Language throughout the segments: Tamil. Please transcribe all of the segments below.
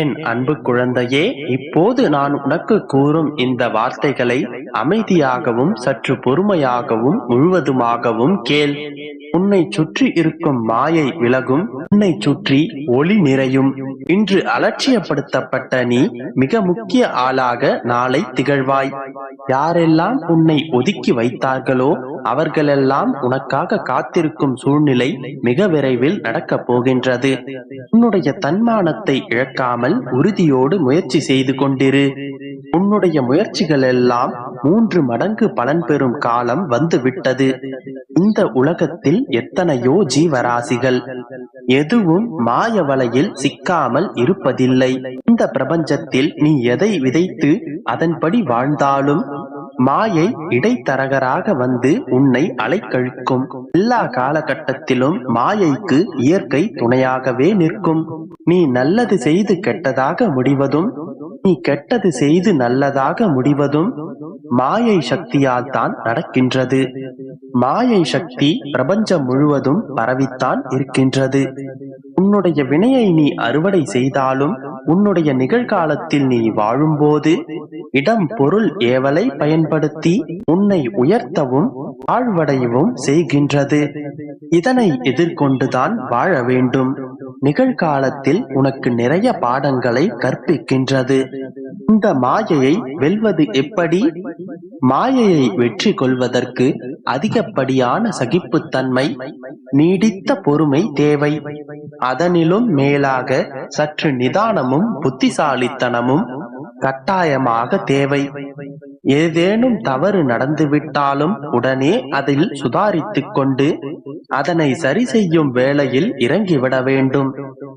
என் அன்பு குழந்தையே இப்போது நான் உனக்கு கூறும் இந்த வார்த்தைகளை அமைதியாகவும் சற்று பொறுமையாகவும் முழுவதுமாகவும் கேள். உன்னை சுற்றி இருக்கும் மாயை விலகும் உன்னை சுற்றி ஒளி நிறையும். இன்று அலட்சியப்படுத்தப்பட்ட நீ மிக முக்கிய ஆளாக நாளை திகழ்வாய். யாரெல்லாம் உன்னை ஒதுக்கி வைத்தார்களோ அவர்களெல்லாம் உனக்காக காத்திருக்கும் சூழ்நிலை மிக விரைவில் நடக்கப் போகின்றது. உன்னுடைய தன்மானத்தை இழக்காமல் உறுதியோடு முயற்சி செய்து கொண்டிரு. உன்னுடைய முயற்சிகள் எல்லாம் மூன்று மடங்கு பலன் பெறும் காலம் வந்துவிட்டது. இந்த உலகத்தில் எத்தனையோ ஜீவராசிகள். எதுவும் மாய வலையில் சிக்காமல் இருப்பதில்லை. இந்த பிரபஞ்சத்தில் நீ எதை விதைத்து அதன்படி வாழ்ந்தாலும் மாயை இடைத்தரகராக வந்து உன்னை அலைக்கழிக்கும். எல்லா காலகட்டத்திலும் மாயைக்கு இயற்கை துணையாகவே நிற்கும். நீ நல்லது செய்து கெட்டதாக முடிவதும் நீ கெட்டது செய்து நல்லதாக முடிவதும் மாயை சக்தியால் தான் நடக்கின்றது. மாயை சக்தி பிரபஞ்சம் முழுவதும் பரவித்தான் இருக்கின்றது. உன்னுடைய வினையை நீ அறுவடை செய்தாலும் உன்னுடைய நிகழ்காலத்தில் நீ வாழும்போது இடம் பொருள் ஏவலை பயன்படுத்தி உன்னை உயர்த்தவும் வாழ்வடையவும் செய்கின்றது. இதனை எதிர்கொண்டுதான் வாழ வேண்டும். நிகழ்காலத்தில் உனக்கு நிறைய பாடங்களை கற்பிக்கின்றது. இந்த மாயையை வெல்வது எப்படி? மாயையை வெற்றி கொள்வதற்கு அதிகப்படியான சகிப்புத்தன்மை நீடித்த பொறுமை தேவை. அதனிலும் மேலாக சற்று நிதானமும் புத்திசாலித்தனமும் கட்டாயமாக தேவை. ஏதேனும் தவறு நடந்துவிட்டாலும் உடனே அதில் சுதாரித்துக் கொண்டு அதனை சரி செய்யும் வேளையில் இறங்கிவிட வேண்டும்.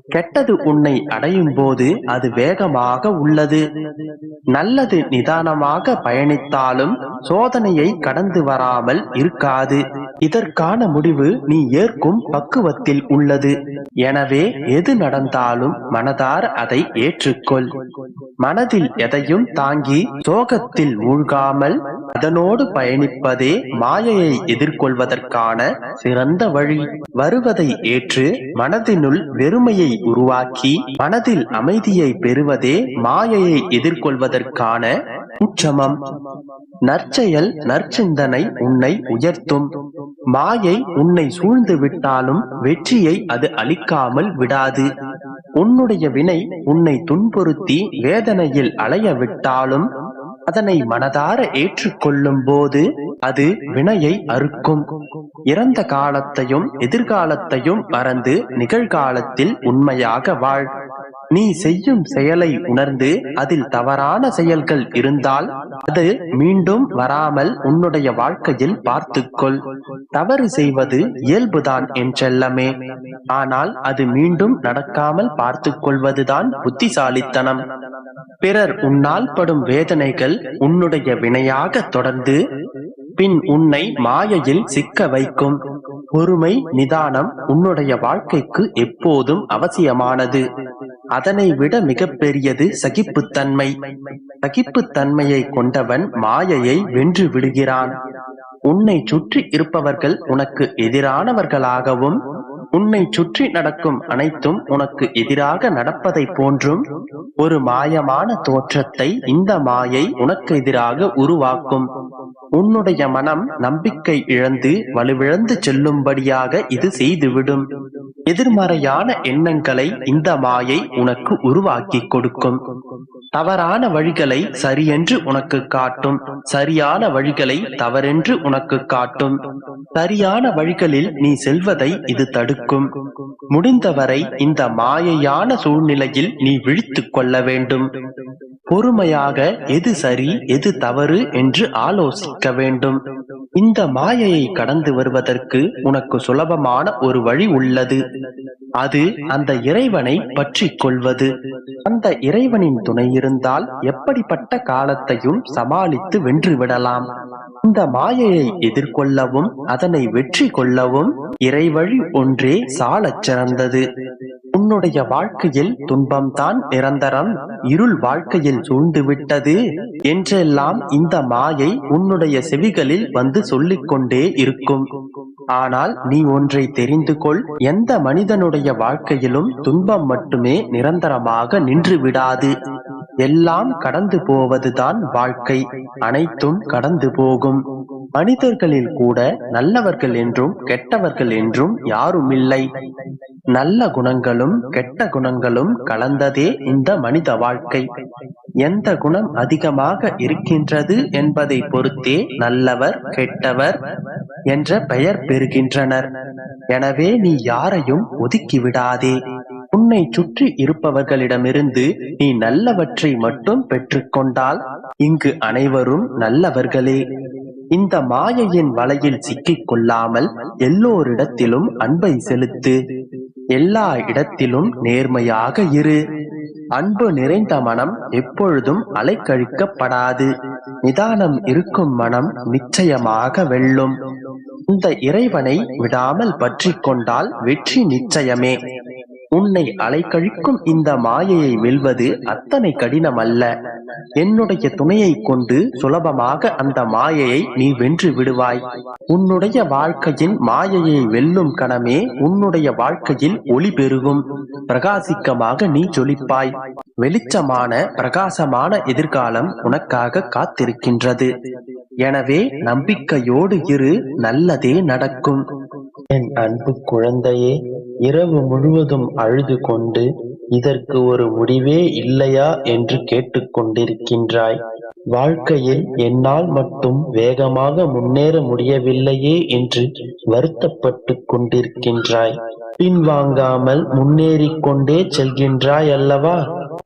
கெட்டது உன்னை அடையும் போது அது வேகமாக உள்ளது. நல்லது நிதானமாக பயணித்தாலும் சோதனையை கடந்து வராமல் இருக்காது. இதற்கான முடிவு நீ ஏற்கும் பக்குவத்தில் உள்ளது. எனவே எது நடந்தாலும் மனதார அதை ஏற்றுக்கொள். மனதில் எதையும் தாங்கி சோகத்தில் மூழ்காமல் அதனோடு பயணிப்பதே மாயையை எதிர்கொள்வதற்கான சிறந்த வழி. வருவதை ஏற்று மனதினுள் வெறுமையை உருவாக்கி மனதில் அமைதியை பெறுவதே மாயையை எதிர்கொள்வதற்கான உச்சமம். நற்செயல் நற்சிந்தனை உன்னை உயர்த்தும். மாயை உன்னை சூழ்ந்து விட்டாலும் வெற்றியை அது அளிக்காமல் விடாது. உன்னுடைய வினை உன்னை துன்புறுத்தி வேதனையில் அலைய விட்டாலும் அதனை மனதார ஏற்றுக்கொள்ளும் போது அது வினையை அறுக்கும். இறந்த காலத்தையும் எதிர்காலத்தையும் மறந்து நிகழ்காலத்தில் உண்மையாக வாழ். நீ செய்யும் செயலை உணர்ந்து அதில் தவறான செயல்கள் இருந்தால் அது மீண்டும் வராமல் உன்னுடைய வாழ்க்கையில் பார்த்துக்கொள். தவறு செய்வது இயல்புதான் என்றெல்லமே ஆனால் அது மீண்டும் நடக்காமல் பார்த்துக் கொள்வதுதான் புத்திசாலித்தனம். பிறர் உன்னால் படும் வேதனைகள் உன்னுடைய வினையாக தொடர்ந்து பின் உன்னை மாயையில் சிக்க வைக்கும். பொறுமை நிதானம் உன்னுடைய வாழ்க்கைக்கு எப்போதும் அவசியமானது. அதனை விட மிகப்பெரியது சகிப்புத்தன்மை. சகிப்புத்தன்மையை கொண்டவன் மாயையை வென்று விடுகிறான். உன்னை சுற்றி இருப்பவர்கள் உனக்கு எதிரானவர்களாகவும் உன்னை சுற்றி நடக்கும் அனைத்தும் உனக்கு எதிராக நடப்பதை போன்றும் ஒரு மாயமான தோற்றத்தை இந்த மாயை உனக்கு எதிராக உருவாக்கும். உன்னுடைய மனம் நம்பிக்கை இழந்து வலுவிழந்து செல்லும்படியாக இது செய்துவிடும். எதிர்மறையான எண்ணங்களை இந்த மாயை உனக்கு உருவாக்கி கொடுக்கும். தவறான வழிகளை சரியென்று உனக்கு காட்டும். சரியான வழிகளை தவறென்று உனக்கு காட்டும். சரியான வழிகளில் நீ செல்வதை இது தடுக்கும். முடிந்தவரை இந்த மாயையான சூழ்நிலையில் நீ விழித்துக் கொள்ள வேண்டும். பொறுமையாக எது சரி எது தவறு என்று ஆலோசிக்க வேண்டும். இந்த மாயையை கடந்து வருவதற்கு உனக்கு சுலபமான ஒரு வழி உள்ளது. அது அந்த இறைவனை பற்றி கொள்வது அந்த இறைவனின் துணை இருந்தால் எப்படிப்பட்ட காலத்தையும் சமாளித்து வென்று விடலாம். இந்த மாயையை எதிர்கொள்ளவும் அதனை வெற்றி கொள்ளவும் இறைவழி ஒன்றே சாலச் சிறந்தது. உன்னுடைய வாழ்க்கையில் துன்பம்தான் நிரந்தரம் இருள் வாழ்க்கையில் சூழ்ந்து விட்டது என்றெல்லாம் இந்த மாயை உன்னுடைய செவிகளில் வந்து சொல்லிக் கொண்டே இருக்கும். ஆனால் நீ ஒன்றை தெரிந்து கொள் எந்த மனிதனுடைய வாழ்க்கையிலும் துன்பம் மட்டுமே நிரந்தரமாக நின்று விடாது எல்லாம் கடந்து போவதுதான் வாழ்க்கை அனைத்தும் கடந்து போகும். மனிதர்களில் கூட நல்லவர்கள் என்றும் கெட்டவர்கள் என்றும் யாருமில்லை. நல்ல குணங்களும் கெட்ட குணங்களும் கலந்ததே இந்த மனித வாழ்க்கை. எந்த குணம் அதிகமாக இருக்கின்றது என்பதை பொறுத்தே நல்லவர் கெட்டவர் என்ற பெயர் பெறுகின்றனர். எனவே நீ யாரையும் ஒதுக்கி விடாதே உன்னை சுற்றி இருப்பவர்களிடமிருந்து நீ நல்லவற்றை மட்டும் பெற்றுக்கொண்டால் இங்கு அனைவரும் நல்லவர்களே. இந்த மாயையின் வலையில் சிக்கிக் கொள்ளாமல் எல்லோரிடத்திலும் அன்பை செலுத்து. எல்லா இடத்திலும் நேர்மையாக இரு. அன்பு நிறைந்த மனம் எப்பொழுதும் அலைக்கழிக்கப்படாது. நிதானம் இருக்கும் மனம் நிச்சயமாக வெல்லும். இந்த இறைவனை விடாமல் பற்றி கொண்டால் வெற்றி நிச்சயமே. உன்னை அலைக்கழிக்கும் இந்த மாயையை வெல்வது அத்தனை கடினம் அல்ல என்னுடைய துணையை கொண்டு சுலபமாக அந்த மாயையை நீ வென்று விடுவாய். உன்னுடைய வாழ்க்கையின் மாயையை வெல்லும் கணமே உன்னுடைய வாழ்க்கையில் ஒளி பெருகும். பிரகாசிக்கமாக நீ ஜொலிப்பாய். வெளிச்சமான பிரகாசமான எதிர்காலம் உனக்காக காத்திருக்கின்றது. எனவே நம்பிக்கையோடு இரு நல்லதே நடக்கும். என் அன்பு குழந்தையே இரவு முழுவதும் அழுது கொண்டு இதற்கு ஒரு முடிவே இல்லையா? என்று கேட்டுக்கொண்டிருக்கின்றாய் வாழ்க்கையில் என்னால் மட்டும் வேகமாக முன்னேற முடியவில்லையே என்று வருத்தப்பட்டு கொண்டிருக்கின்றாய். பின்வாங்காமல் முன்னேறிக் கொண்டே செல்கின்றாய் அல்லவா?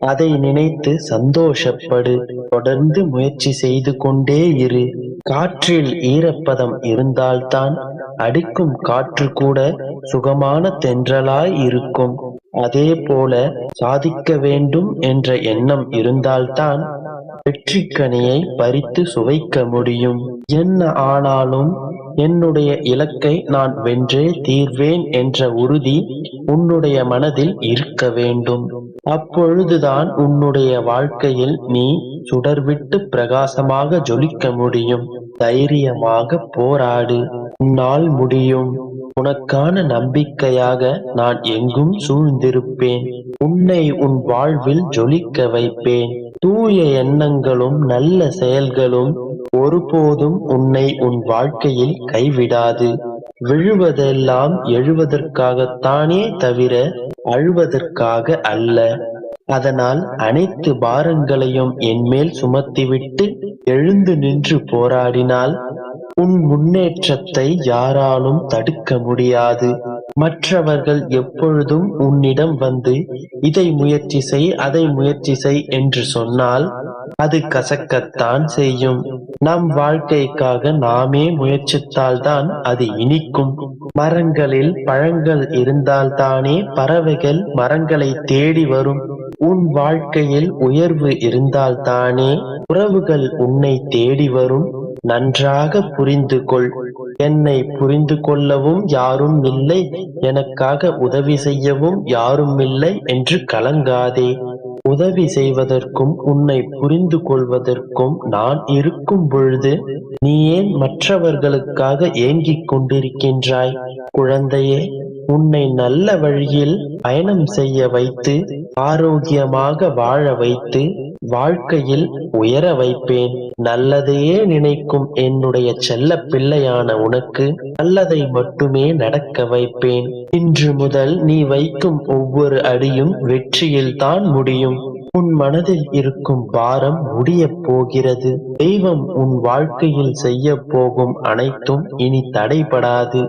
அதை நினைத்து சந்தோஷப்படு. தொடர்ந்து முயற்சி செய்து கொண்டே இரு. காற்றில் ஈரப்பதம் இருந்தால்தான் அடிக்கும் காற்று கூட சுகமான தென்றலாய் இருக்கும். அதே போல சாதிக்க வேண்டும் என்ற எண்ணம் இருந்தால்தான் வெற்றிக்கனியை பறித்து சுவைக்க முடியும். என்ன ஆனாலும் என்னுடைய இலக்கை நான் வென்றே தீர்வேன் என்ற உறுதி உன்னுடைய மனதில் இருக்க வேண்டும். அப்பொழுதுதான் உன்னுடைய வாழ்க்கையில் நீ சுடர்விட்டு பிரகாசமாக ஜொலிக்க முடியும். தைரியமாக போராடு. உன்னால் முடியும். உனக்கான நம்பிக்கையாக நான் எங்கும் சூழ்ந்திருப்பேன். உன்னை உன் வாழ்வில் ஜொலிக்க வைப்பேன். தூய எண்ணங்களும் நல்ல செயல்களும் ஒருபோதும் உன்னை உன் வாழ்க்கையில் கைவிடாது. விழுவதெல்லாம் எழுவதற்காகத்தானே தவிர அழுவதற்காக அல்ல. அதனால் அனைத்து பாரங்களையும் என்மேல் சுமத்திவிட்டு எழுந்து நின்று போராடினால் உன் முன்னேற்றத்தை யாராலும் தடுக்க முடியாது. மற்றவர்கள் எப்பொழுதும் உன்னிடம் வந்து இதை முயற்சி செய் அதை முயற்சி செய் என்று சொன்னால் அது கசக்கத்தான் செய்யும். நம் வாழ்க்கைக்காக நாமே முயற்சித்தால்தான் அது இனிக்கும். மரங்களில் பழங்கள் இருந்தால்தானே பறவைகள் மரங்களை தேடி வரும். உன் வாழ்க்கையில் உயர்வு இருந்தால்தானே உறவுகள் உன்னை தேடி வரும். நன்றாக புரிந்து கொள். என்னை புரிந்து கொள்ளவும் யாரும் இல்லை. எனக்காக உதவி செய்யவும் யாரும் இல்லை என்று கலங்காதே. உதவி செய்வதற்கும் உன்னை புரிந்து கொள்வதற்கும் நான் இருக்கும் பொழுது நீ ஏன் மற்றவர்களுக்காக ஏங்கிக் கொண்டிருக்கின்றாய்? குழந்தையே உன்னை நல்ல வழியில் பயணம் செய்ய வைத்து ஆரோக்கியமாக வாழ வைத்து வாழ்க்கையில் உயர வைப்பேன். நல்லதையே நினைக்கும் என்னுடைய செல்ல பிள்ளையான உனக்கு நல்லதை மட்டுமே நடக்க வைப்பேன். இன்று முதல் நீ வைக்கும் ஒவ்வொரு அடியும் வெற்றியில் தான் முடியும். உன் மனதில் இருக்கும் பாரம் முடியப் போகிறது. தெய்வம் உன் வாழ்க்கையில் செய்ய போகும் அனைத்தும் இனி தடைபடாது.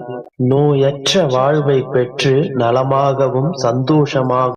நோயற்ற வாழ்வை பெற்று நலமாகவும் சந்தோஷமாகவும்